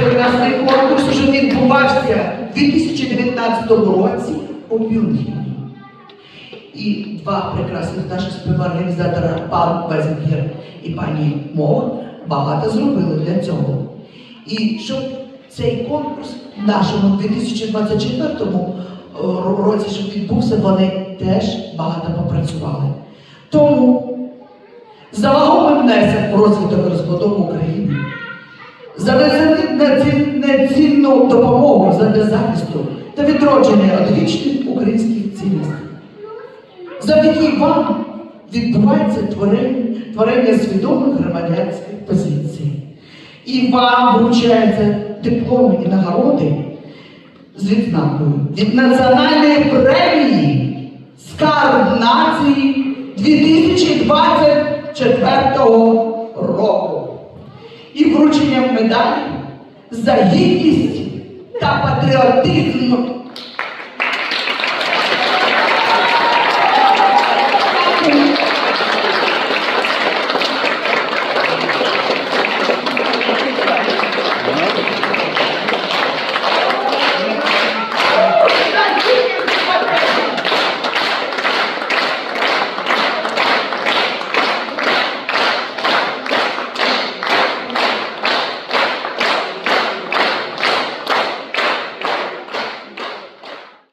прекрасний конкурс уже відбувався у 2019 році у Мюнхені. І два прекрасних наших співорганізатора, пан Безінгер і пані Мох, багато зробили для цього. І щоб цей конкурс в нашому 2024 е, році, щоб відбувся, вони теж багато попрацювали. Тому за вагомий внесок в розвиток розбудову України, за нецін- нецін- нецінну допомогу задля захисту та відродження одвічних українських цінностей. Завдяки вам відбувається творення, творення свідомих громадянських позицій. І вам вручаються дипломи і нагороди з відзнакою від Національної премії Скарб нації 2024 року. І врученням медалі за гідність та патріотизм